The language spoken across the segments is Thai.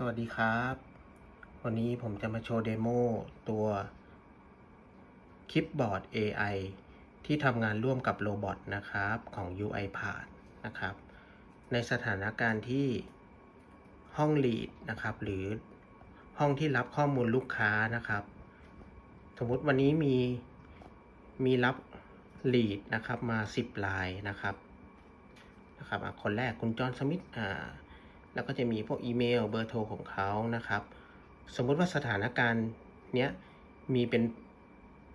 สวัสดีครับ วันนี้ผมจะมาโชว์เดโมตัวคลิปบอร์ด AI ที่ทำงานร่วมกับโรบอทนะครับของ UiPath นะครับ ในสถานการณ์ที่ห้อง lead นะครับ หรือห้องที่รับข้อมูลลูกค้านะครับ สมมติวันนี้มีมีรับ lead นะครับมา 10 ลายนะครับนะครับคนแรกคุณจอห์นสมิธอ่า แล้วก็จะมีพวกอีเมลเบอร์โทรของเขานะครับ สมมุติว่าสถานการณ์เนี้ยมีเป็น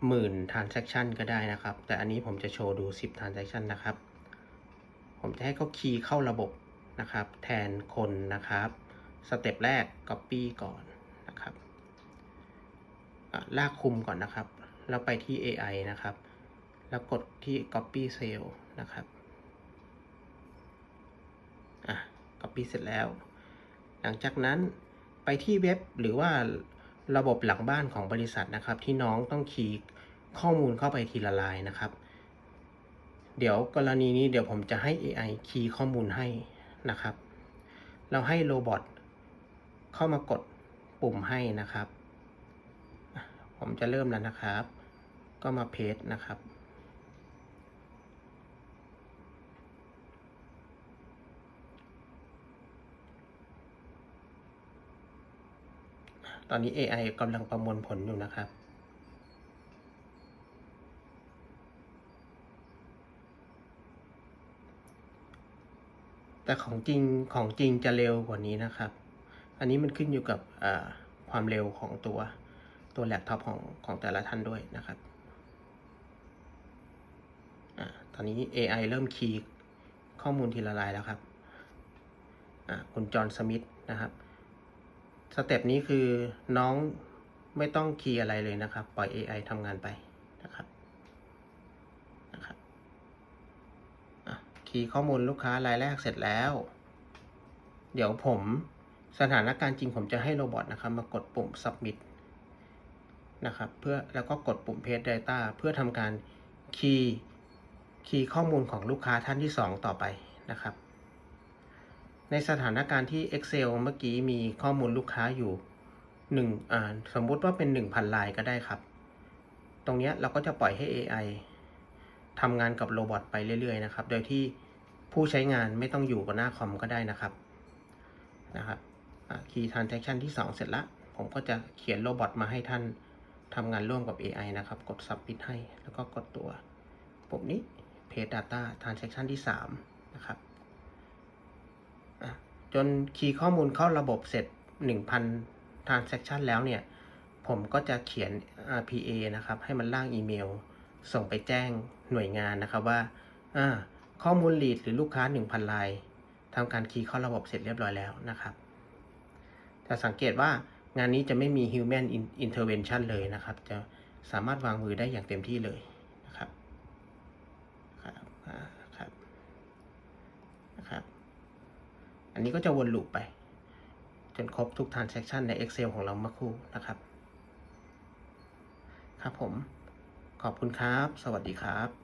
หมื่น transaction ก็ได้นะครับ แต่อันนี้ผมจะโชว์ดู 10 transaction นะครับ ผมจะให้เขาคีย์เข้าระบบนะครับ แทนคนนะครับ สเต็ปแรก Copy ก่อนนะครับลากคุมก่อนนะครับ แล้วไปที่ AI นะครับ แล้วกดที่ Copy Cell นะครับ Copy เสร็จแล้ว หลังจากนั้นไปที่เว็บหรือว่าระบบหลังบ้านของบริษัทนะครับ ที่น้องต้องคีย์ข้อมูลเข้าไปทีละลายนะครับ เดี๋ยวกรณีนี้เดี๋ยวผมจะให้ AI คีย์ข้อมูลให้นะครับ เราให้โรบอทเข้ามากดปุ่มให้นะครับ ผมจะเริ่มแล้วนะครับ ก็มาเพจนะครับ ตอนนี้ AI กำลังประมวลผลอยู่นะครับ แต่ของจริงของจริงจะเร็วกว่านี้นะครับ อันนี้มันขึ้นอยู่กับความเร็วของตัวตัวแล็ปท็อปของของแต่ละท่านด้วยนะครับอตอนนี้ AI เริ่มคีย์ข้อมูลทีละลายแล้วครับคุณจอห์นสมิธนะครับ สเต็ปนี้คือน้องไม่ต้องคีย์อะไรเลยนะครับ ปล่อย AI ทำงานไปนะครับนะครับคีย์ข้อมูลลูกค้ารายแรกเสร็จแล้ว เดี๋ยวผมสถานการณ์จริงผมจะให้โรบอทนะครับ มากดปุ่ม submit นะครับเพื่อแล้วก็กดปุ่ม paste data เพื่อทำการคีย์คีย์ข้อมูลของลูกค้าท่านที่ 2 ต่อไปนะครับ ในสถานการณ์ที่ Excel เมื่อกี้มีข้อมูลลูกค้าอยู่หนึ่งอ่าสมมุติว่าเป็น 1,000 ลายก็ได้ครับ ตรงนี้เราก็จะปล่อยให้ AI ทำงานกับโรบอทไปเรื่อยๆนะครับ โดยที่ผู้ใช้งานไม่ต้องอยู่กับหน้าคอมก็ได้นะครับนะครับคีย์ transaction ที่ 2 เสร็จล้วผมก็จะเขียนโรบอทมาให้ท่านทำงานร่วมกับ AI นะครับ กด submit ให้ แล้วก็กดตัวปุ่มนี้ paste data transaction ที่ 3 นะครับ จนคีย์ข้อมูลเข้าระบบเสร็จ 1,000 transaction แล้วเนี่ย ผมก็จะเขียน RPA นะครับ ให้มันร่างอีเมล ส่งไปแจ้งหน่วยงานนะครับว่าอ่าข้อมูล lead หรือลูกค้า 1,000 รายทำการคีย์เข้าระบบเสร็จเรียบร้อยแล้วนะครับจะสังเกตว่างานนี้จะไม่มี human intervention เลยนะครับ จะสามารถวางมือได้อย่างเต็มที่เลยนะครับครับอ่าครับนะครับ อันนี้ก็จะวนลูปไป จนครบทุก transaction ใน Excel ของเราเมื่อครู่นะครับ ครับผม ขอบคุณครับ สวัสดีครับ